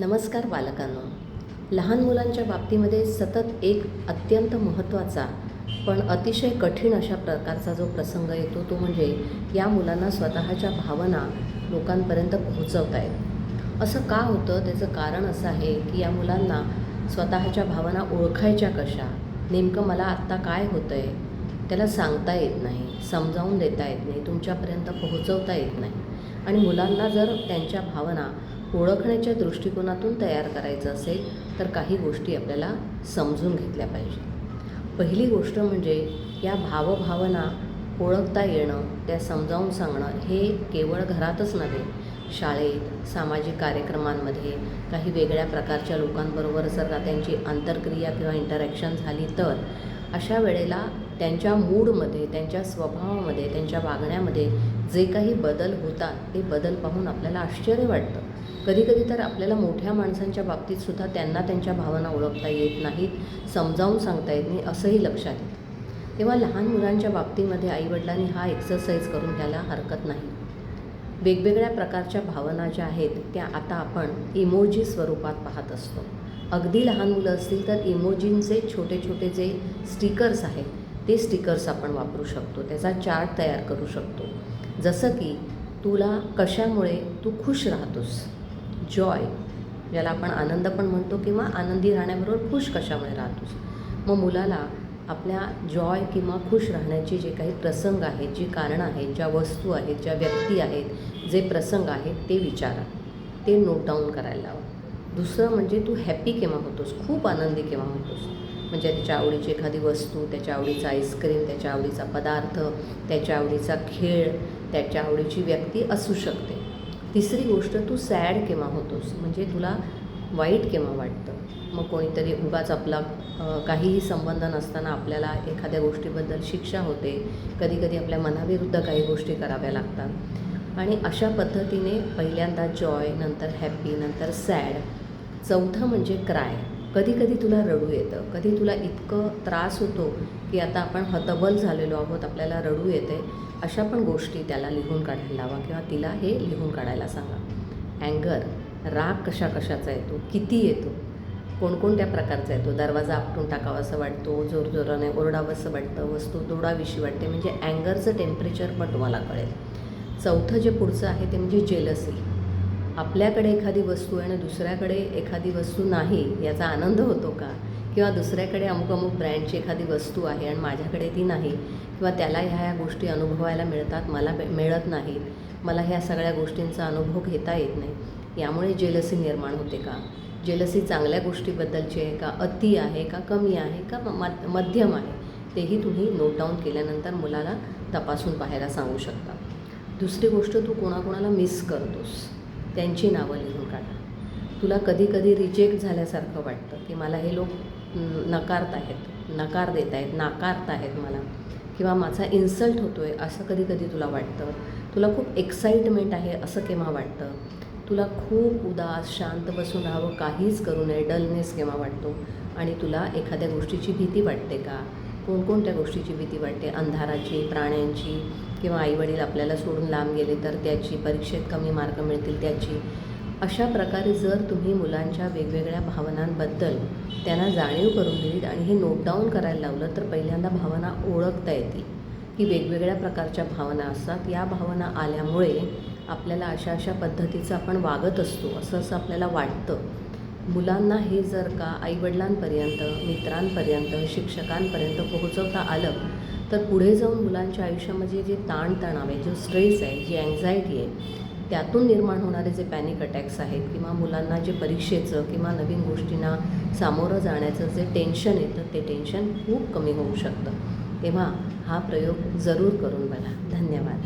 नमस्कार बालकांनो. लहान मुलांच्या बाबतीमध्ये सतत एक अत्यंत महत्त्वाचा पण अतिशय कठीण अशा प्रकारचा जो प्रसंग येतो तो म्हणजे या मुलांना स्वतःच्या भावना लोकांपर्यंत पोहोचवता येत. असं का होतं? त्याचं कारण असं आहे की या मुलांना स्वतःच्या भावना ओळखायच्या कशा? नेमकं मला आत्ता काय होतं आहे त्याला सांगता येत नाही समजावून देता येत नाही तुमच्यापर्यंत पोहोचवता येत नाही. आणि मुलांना जर त्यांच्या भावना ओळखण्याच्या दृष्टिकोनातून तयार करायचं असेल तर काही गोष्टी आपल्याला समजून घेतल्या पाहिजे. पहिली गोष्ट म्हणजे या भावभावना ओळखता येणं त्या समजावून सांगणं हे केवळ घरातच नव्हे शाळेत सामाजिक कार्यक्रमांमध्ये काही वेगळ्या प्रकारच्या लोकांबरोबर जर का त्यांची आंतरक्रिया किंवा इंटरॅक्शन झाली तर अशा वेळेला त्यांच्या मूडमध्ये त्यांच्या स्वभावामध्ये त्यांच्या वागण्यामध्ये जे काही बदल होतात ते बदल पाहून आपल्याला आश्चर्य वाटतं. कधीकधी तर आपल्याला मोठ्या माणसांच्या बाबतीत सुद्धा त्यांना त्यांच्या भावना ओळखता येत नाहीत समजावून सांगता येत नाही असंही लक्षात येतं. तेव्हा लहान मुलांच्या बाबतीमध्ये आईवडिलांनी हा एक्सरसाइज करून घ्यायला हरकत नाही. वेगवेगळ्या प्रकारच्या भावना ज्या आहेत त्या आता आपण इमोजी स्वरूपात पाहत असतो. अगदी लहान मुलं असतील तर इमोजींचे छोटे छोटे जे स्टिकर्स आहेत ते स्टिकर्स आपण वापरू शकतो. त्याचा चार्ट तयार करू शकतो. जसं की तुला कशामुळे तू खुश राहतोस? जॉय ज्याला आपण आनंद पण म्हणतो किंवा आनंदी राहण्याबरोबर खुश कशामुळे राहतोस? मग मुलाला आपल्या जॉय किंवा खुश राहण्याची जे काही प्रसंग आहेत जी कारणं आहेत ज्या वस्तू आहेत ज्या व्यक्ती आहेत जे प्रसंग आहेत ते विचारा. ते नोट डाऊन करायला लावा. दुसरं म्हणजे तू हॅपी केव्हा होतोस? खूप आनंदी केव्हा होतोस? म्हणजे त्याच्या आवडीची एखादी वस्तू त्याच्या आवडीचा आईस्क्रीम त्याच्या आवडीचा पदार्थ त्याच्या आवडीचा खेळ त्याच्या आवडीची व्यक्ती असू शकते. तिसरी गोष्ट तू सॅड केव्हा होतोस? म्हणजे तुला वाईट केव्हा वाटतं? मग कोणीतरी उगाच आपला काहीही संबंध नसताना आपल्याला एखाद्या गोष्टीबद्दल शिक्षा होते. कधी कधी आपल्या मनाविरुद्ध काही गोष्टी कराव्या लागतात. आणि अशा पद्धतीने पहिल्यांदा जॉय नंतर हॅपी नंतर सॅड. चौथं म्हणजे क्राय. कधी कधी तुला रडू येतं. कधी तुला इतकं त्रास होतो की आता आपण हतबल झालेलो आहोत आपल्याला रडू येते. अशा पण गोष्टी त्याला लिहून काढायला लावा किंवा तिला हे लिहून काढायला सांगा. अँगर राग कशा कशाचा येतो? किती येतो? कोणकोणत्या प्रकारचा येतो? दरवाजा आपटून टाकावा असं वाटतो जोरजोराने ओरडावंसं वाटतं वस्तू तोडावीशी वाटते म्हणजे अँगरचं टेम्परेचर पण तुम्हाला कळेल. चौथं जे पुढचं आहे ते म्हणजे जेलसी आपल्याकडे एखादी वस्तू आहे आणि दुसऱ्याकडे एखादी वस्तू नाही याचा आनंद होतो का? किंवा दुसऱ्याकडे अमुक अमुक ब्रँडची एखादी वस्तू आहे आणि माझ्याकडे ती नाही किंवा त्याला ह्या ह्या गोष्टी अनुभवायला मिळतात मला मिळत नाहीत मला ह्या सगळ्या गोष्टींचा अनुभव घेता येत नाही यामुळे जेलसी निर्माण होते का? जेलसी चांगल्या गोष्टीबद्दलची आहे का? अति आहे का? कमी आहे का? म- मध्यम आहे? तेही तुम्ही नोट डाऊन केल्यानंतर मुलाला तपासून पाहायला सांगू शकता. दुसरी गोष्ट तू कोणाकोणाला मिस करतोस. त्यांची नावं लिहून काढा. तुला कधी कधी रिजेक्ट झाल्यासारखं वाटतं की मला हे लोक नकारत आहेत नकार देत आहेत नाकारत आहेत मला किंवा माझा इन्सल्ट होतो आहे असं कधी कधी तुला वाटतं? तुला खूप एक्साइटमेंट आहे असं केव्हा वाटतं? तुला खूप उदास शांत बसून राहावं काहीच करू नये डलनेस केव्हा वाटतो? आणि तुला एखाद्या गोष्टीची भीती वाटते का? कोणकोणत्या गोष्टीची भीती वाटते? अंधाराची प्राण्यांची किंवा आईवडील आपल्याला सोडून लांब गेले तर त्याची परीक्षेत कमी मार्क मिळतील त्याची? अशा प्रकारे जर तुम्ही मुलांच्या वेगवेगळ्या भावनांबद्दल त्यांना जाणीव करून दिलीत आणि हे नोट डाऊन करायला लावलं तर पहिल्यांदा भावना ओळखता येतील. की वेगवेगळ्या प्रकारच्या भावना असतात. या भावना आल्यामुळे आपल्याला अशा अशा पद्धतीचं आपण वागत असतो. असं असं आपल्याला वाटतं. मुलांना हे जर का आईवडिलांपर्यंत मित्रांपर्यंत शिक्षकांपर्यंत पोहोचवता आलं तर पुढे जाऊन मुलांच्या आयुष्यामध्ये जे ताणतणाव आहे जो स्ट्रेस आहे जी अँझायटी आहे त्यातून निर्माण होणारे जे पॅनिक अटॅक्स आहेत किंवा मुलांना जे परीक्षेचं किंवा नवीन गोष्टींना सामोरं जाण्याचं जे टेन्शन येतं ते टेन्शन खूप कमी होऊ शकतं. तेव्हा हा प्रयोग जरूर करून बघा. धन्यवाद.